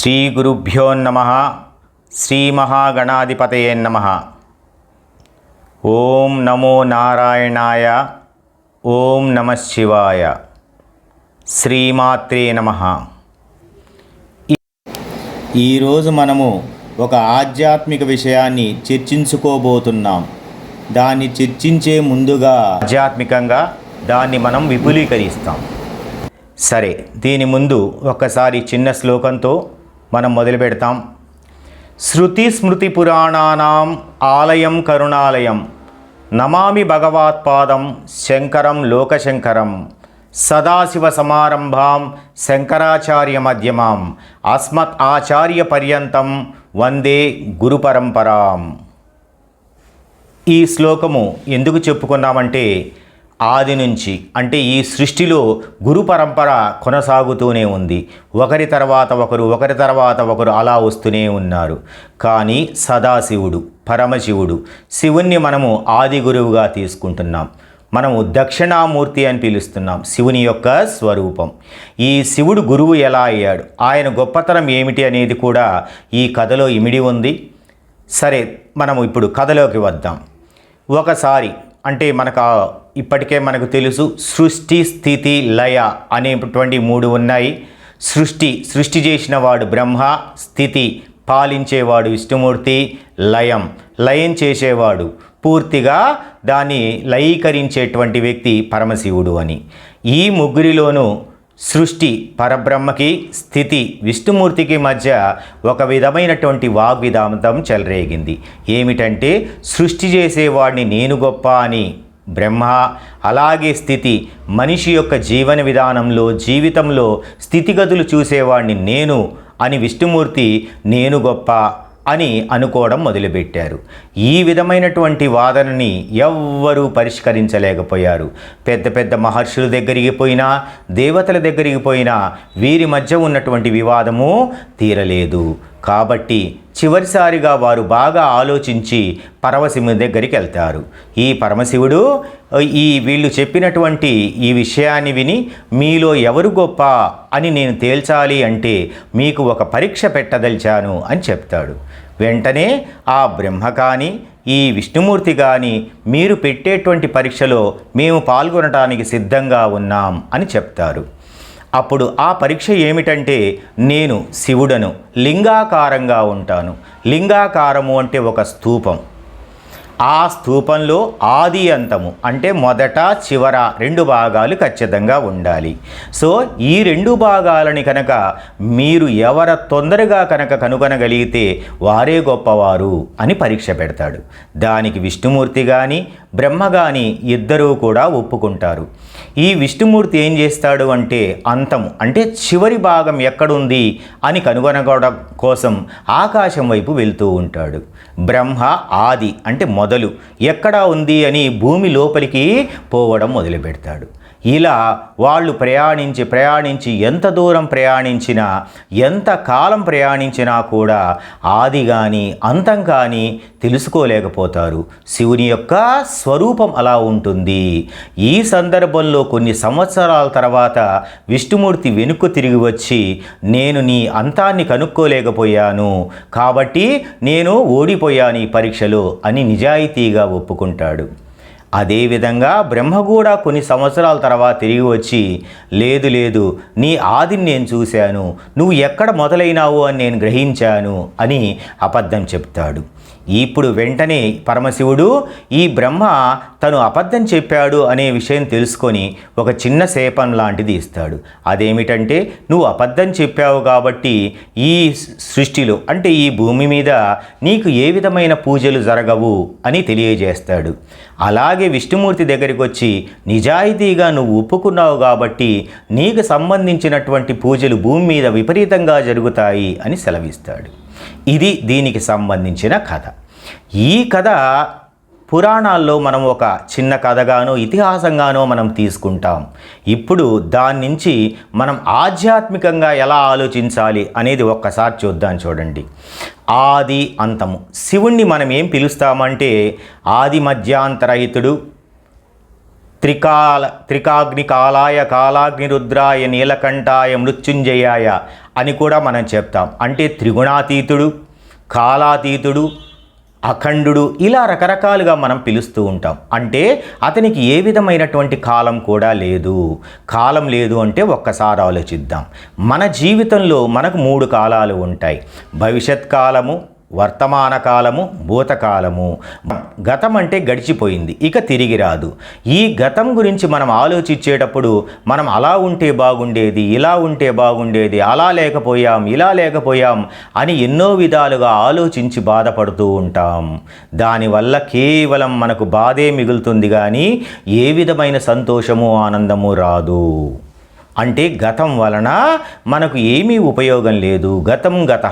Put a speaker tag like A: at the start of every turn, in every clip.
A: శ్రీ గురుభ్యో నమ. శ్రీ మహాగణాధిపతయే నమ. ఓం నమో నారాయణాయ. ఓం నమ శివాయ. శ్రీమాత్రే నమ. ఈరోజు మనము ఒక ఆధ్యాత్మిక విషయాన్ని చర్చించుకోబోతున్నాం. దాన్ని చర్చించే ముందుగా ఆధ్యాత్మికంగా దాన్ని మనం విపులీకరిస్తాం. సరే దీని ముందు ఒక్కసారి చిన్న శ్లోకంతో మనం మొదలు పెడతాం. శృతి స్మృతి పురాణానాం ఆలయం కరుణాలయం. నమామి భగవత్పాదం శంకరం లోకశంకరం. సదాశివ సమారంభాం శంకరాచార్య మధ్యమాం. అస్మత్ ఆచార్య పర్యంతం వందే గురు పరంపరాం. ఈ శ్లోకము ఎందుకు చెప్పుకున్నామంటే ఆది నుంచి అంటే ఈ సృష్టిలో గురు పరంపర కొనసాగుతూనే ఉంది. ఒకరి తర్వాత ఒకరు ఒకరి తర్వాత ఒకరు అలా వస్తూనే ఉన్నారు. కానీ సదాశివుడు పరమశివుడు శివుణ్ణి మనము ఆది గురువుగా తీసుకుంటున్నాం. మనము దక్షిణామూర్తి అని పిలుస్తున్నాం శివుని యొక్క స్వరూపం. ఈ శివుడు గురువు ఎలా అయ్యాడు? ఆయన గొప్పతనం ఏమిటి అనేది కూడా ఈ కథలో ఇమిడి ఉంది. సరే మనము ఇప్పుడు కథలోకి వద్దాం. ఒకసారి అంటే మనకు ఆ- ఇప్పటికే మనకు తెలుసు సృష్టి స్థితి లయ అనేటువంటి మూడు ఉన్నాయి. సృష్టి సృష్టి చేసిన వాడు బ్రహ్మ స్థితి పాలించేవాడు విష్ణుమూర్తి లయం లయం చేసేవాడు పూర్తిగా దాన్ని లయీకరించేటువంటి వ్యక్తి పరమశివుడు అని. ఈ ముగ్గురిలోనూ సృష్టి పరబ్రహ్మకి స్థితి విష్ణుమూర్తికి మధ్య ఒక విధమైనటువంటి వాగ్విధాంతం చెలరేగింది. ఏమిటంటే సృష్టి చేసేవాడిని నేను గొప్ప అని బ్రహ్మ. అలాగే స్థితి. మనిషి యొక్క జీవన విధానంలో జీవితంలో స్థితిగతులు చూసేవాడిని నేను అని విష్ణుమూర్తి నేను గొప్ప అని అనుకోవడం మొదలుపెట్టారు. ఈ విధమైనటువంటి వాదనని ఎవ్వరూ పరిష్కరించలేకపోయారు. పెద్ద పెద్ద మహర్షుల దగ్గరికి పోయినా దేవతల దగ్గరికి పోయినా వీరి మధ్య ఉన్నటువంటి వివాదము తీరలేదు. కాబట్టి చివరిసారిగా వారు బాగా ఆలోచించి పరమశివుని దగ్గరికి వెళ్తారు. ఈ పరమశివుడు ఈ వీళ్ళు చెప్పినటువంటి ఈ విషయాన్ని విని మీలో ఎవరు గొప్ప అని నేను తేల్చాలి అంటే మీకు ఒక పరీక్ష పెట్టదలిచాను అని చెప్తాడు. వెంటనే ఆ బ్రహ్మ కానీ ఈ విష్ణుమూర్తి కానీ మీరు పెట్టేటువంటి పరీక్షలో మేము పాల్గొనడానికి సిద్ధంగా ఉన్నాం అని చెప్తారు. అప్పుడు ఆ పరీక్ష ఏమిటంటే నేను శివుడను లింగాకారంగా ఉంటాను. లింగాకారము అంటే ఒక స్తూపం ఆ స్తూపంలో ఆది అంతము అంటే మొదట చివర రెండు భాగాలు ఖచ్చితంగా ఉండాలి. సో ఈ రెండు భాగాలని కనుక మీరు ఎవర తొందరగా కనుక కనుగొనగలిగితే వారే గొప్పవారు అని పరీక్ష పెడతాడు. దానికి విష్ణుమూర్తి కానీ బ్రహ్మగాని ఇద్దరూ కూడా ఒప్పుకుంటారు. ఈ విష్ణుమూర్తి ఏం చేస్తాడు అంటే అంతము అంటే చివరి భాగం ఎక్కడుంది అని కనుగొనడం కోసం ఆకాశం వైపు వెళ్తూ ఉంటాడు. బ్రహ్మ ఆది అంటే మొదలు ఎక్కడ ఉంది అని భూమి లోపలికి పోవడం మొదలు పెడతాడు ఇలా వాళ్ళు ప్రయాణించి ప్రయాణించి ఎంత దూరం ప్రయాణించినా ఎంత కాలం ప్రయాణించినా కూడా ఆది కానీ అంతం కానీ తెలుసుకోలేకపోతారు. శివుని యొక్క స్వరూపం అలా ఉంటుంది. ఈ సందర్భంలో కొన్ని సంవత్సరాల తర్వాత విష్ణుమూర్తి వెనుక్కు తిరిగి వచ్చి నేను నీ అంతాన్ని కనుక్కోలేకపోయాను. కాబట్టి నేను ఓడిపోయాను ఈ పరీక్షలో అని నిజాయితీగా ఒప్పుకుంటాడు. అదేవిధంగా బ్రహ్మ కూడా కొన్ని సంవత్సరాల తర్వాత తిరిగి వచ్చి లేదు లేదు నీ ఆదిని నేను చూశాను నువ్వు ఎక్కడ మొదలైనావు అని నేను గ్రహించాను అని అబద్ధం చెప్తాడు. ఇప్పుడు వెంటనే పరమశివుడు ఈ బ్రహ్మ తను అబద్ధం చెప్పాడు అనే విషయం తెలుసుకొని ఒక చిన్న శాపం లాంటిది ఇస్తాడు. అదేమిటంటే నువ్వు అబద్ధం చెప్పావు కాబట్టి ఈ సృష్టిలో అంటే ఈ భూమి మీద నీకు ఏ విధమైన పూజలు జరగవు అని తెలియజేస్తాడు. అలాగే విష్ణుమూర్తి దగ్గరికి వచ్చి నిజాయితీగా నువ్వు ఒప్పుకున్నావు కాబట్టి నీకు సంబంధించినటువంటి పూజలు భూమి మీద విపరీతంగా జరుగుతాయి అని సెలవిస్తాడు. ఇది దీనికి సంబంధించిన కథ. ఈ కథ పురాణాల్లో మనం ఒక చిన్న కథగానో ఇతిహాసంగానో మనం తీసుకుంటాం. ఇప్పుడు దాని నుంచి మనం ఆధ్యాత్మికంగా ఎలా ఆలోచించాలి అనేది ఒక్కసారి చూద్దాం చూడండి. ఆది అంతము. శివుణ్ణి మనం ఏం పిలుస్తామంటే ఆది మధ్యాంతరహితుడు త్రికాల త్రికాగ్ని కాలాయ కాలాగ్ని రుద్రాయ నీలకంఠాయ మృత్యుంజయాయ అని కూడా మనం చెప్తాం. అంటే త్రిగుణాతీతుడు కాలాతీతుడు అఖండుడు ఇలా రకరకాలుగా మనం పిలుస్తూ ఉంటాం. అంటే అతనికి ఏ విధమైనటువంటి కాలం కూడా లేదు. కాలం లేదు అంటే ఒక్కసారి ఆలోచిద్దాం. మన జీవితంలో మనకు మూడు కాలాలు ఉంటాయి. భవిష్యత్ కాలము వర్తమాన కాలము భూతకాలము గతం అంటే గడిచిపోయింది ఇక తిరిగి రాదు. ఈ గతం గురించి మనం ఆలోచించేటప్పుడు మనం అలా ఉంటే బాగుండేది ఇలా ఉంటే బాగుండేది అలా లేకపోయాం ఇలా లేకపోయాం అని ఎన్నో విధాలుగా ఆలోచించి బాధపడుతూ ఉంటాం. దానివల్ల కేవలం మనకు బాధే మిగులుతుంది కానీ ఏ విధమైన సంతోషము ఆనందము రాదు. అంటే గతం వలన మనకు ఏమీ ఉపయోగం లేదు గతం గత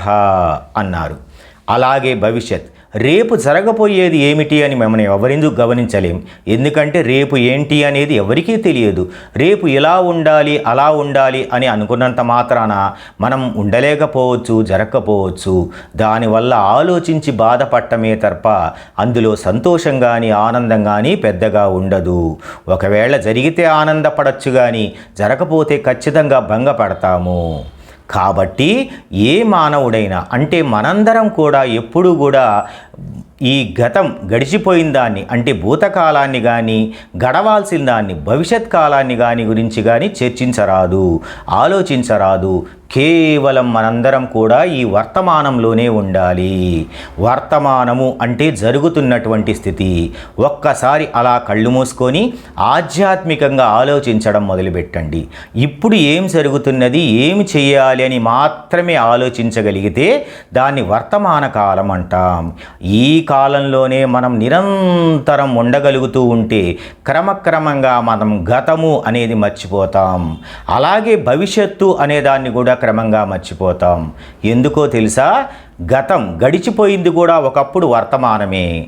A: అన్నారు. అలాగే భవిష్యత్. రేపు జరగబోయేది ఏమిటి అని మనం ఎవరెందుకు గమనించలేం. ఎందుకంటే రేపు ఏంటి అనేది ఎవరికీ తెలియదు. రేపు ఇలా ఉండాలి అలా ఉండాలి అని అనుకున్నంత మాత్రాన మనం ఉండలేకపోవచ్చు జరగకపోవచ్చు. దానివల్ల ఆలోచించి బాధపడటమే తప్ప అందులో సంతోషం కానీ ఆనందం కానీ పెద్దగా ఉండదు. ఒకవేళ జరిగితే ఆనందపడచ్చు కానీ జరగపోతే ఖచ్చితంగా భంగపడతాము. కాబట్టి ఏ మానవుడైనా అంటే మనందరం కూడా ఎప్పుడూ కూడా ఈ గతం గడిచిపోయిన దాన్ని అంటే భూతకాలాన్ని కానీ గడవాల్సిన దాన్ని భవిష్యత్ కాలాన్ని కానీ గురించి కానీ చర్చించరాదు ఆలోచించరాదు కేవలం మనందరం కూడా ఈ వర్తమానంలోనే ఉండాలి. వర్తమానము అంటే జరుగుతున్నటువంటి స్థితి. ఒక్కసారి అలా కళ్ళు మూసుకొని ఆధ్యాత్మికంగా ఆలోచించడం మొదలుపెట్టండి. ఇప్పుడు ఏం జరుగుతున్నది ఏమి చేయాలి అని మాత్రమే ఆలోచించగలిగితే దాన్ని వర్తమాన కాలం అంటాం. ఈ కాలంలోనే మనం నిరంతరం ఉండగలుగుతూ ఉంటే క్రమక్రమంగా మనం గతము అనేది మర్చిపోతాం. అలాగే భవిష్యత్తు అనే దాన్ని కూడా క్రమంగా మర్చిపోతాం. ఎందుకో తెలుసా? గతం గడిచిపోయింది కూడా ఒకప్పుడు వర్తమానమే.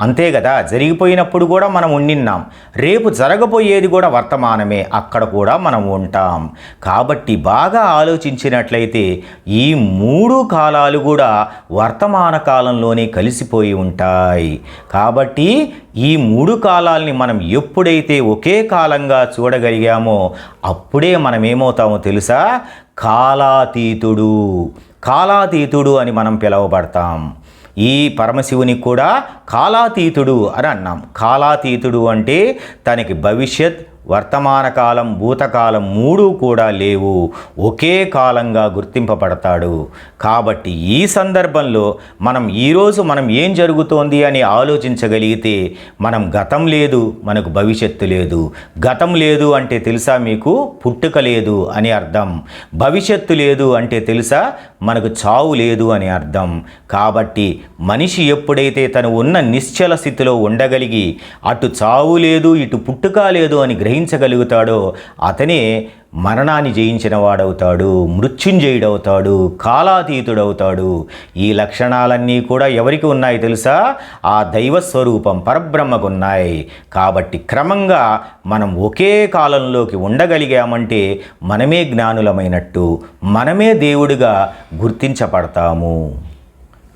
A: అంతే కదా జరిగిపోయినప్పుడు కూడా మనం ఉండిన్నాం. రేపు జరగబోయేది కూడా వర్తమానమే. అక్కడ కూడా మనం ఉంటాం. కాబట్టి బాగా ఆలోచించినట్లయితే ఈ మూడు కాలాలు కూడా వర్తమాన కాలంలోనే కలిసిపోయి ఉంటాయి. కాబట్టి ఈ మూడు కాలాల్ని మనం ఎప్పుడైతే ఒకే కాలంగా చూడగలిగామో అప్పుడే మనం ఏమవుతామో తెలుసా? కాలాతీతుడు. కాలాతీతుడు అని మనం పిలువబడతాం. ఈ పరమశివునికి కూడా కాలాతీతుడు అని అన్నాం. కాలాతీతుడు అంటే తనకి భవిష్యత్ వర్తమాన కాలం భూతకాలం మూడు కూడా లేవు. ఒకే కాలంగా గుర్తింపబడతాడు. కాబట్టి ఈ సందర్భంలో మనం ఈరోజు మనం ఏం జరుగుతోంది అని ఆలోచించగలిగితే మనం గతం లేదు మనకు భవిష్యత్తు లేదు. గతం లేదు అంటే తెలుసా మీకు? పుట్టుక లేదు అని అర్థం. భవిష్యత్తు లేదు అంటే తెలుసా? మనకు చావు లేదు అని అర్థం. కాబట్టి మనిషి ఎప్పుడైతే తను ఉన్న నిశ్చల స్థితిలో ఉండగలిగి అటు చావు లేదు ఇటు పుట్టుక లేదు అని గ్రహించగలుగుతాడో అతనే మరణాన్ని జయించిన వాడవుతాడు మృత్యుంజయుడవుతాడు కాలాతీతుడవుతాడు. ఈ లక్షణాలన్నీ కూడా ఎవరికి ఉన్నాయి తెలుసా? ఆ దైవ స్వరూపం పరబ్రహ్మకు ఉన్నాయి కాబట్టి క్రమంగా మనం ఒకే కాలంలోకి ఉండగలిగామంటే మనమే జ్ఞానులమైనట్టు మనమే దేవుడిగా గుర్తించబడతాము.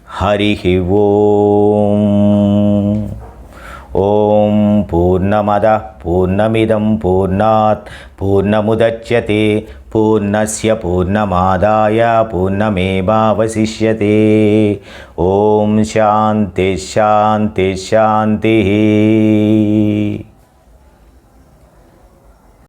A: హరి ఓం. ఓం పూర్ణమద పూర్ణమిదం పూర్ణాత్ పూర్ణముదచ్యతే పూర్ణస్య పూర్ణమాదాయ పూర్ణమేవావశిష్యతే. ఓం శాంతి శాంతి శాంతి.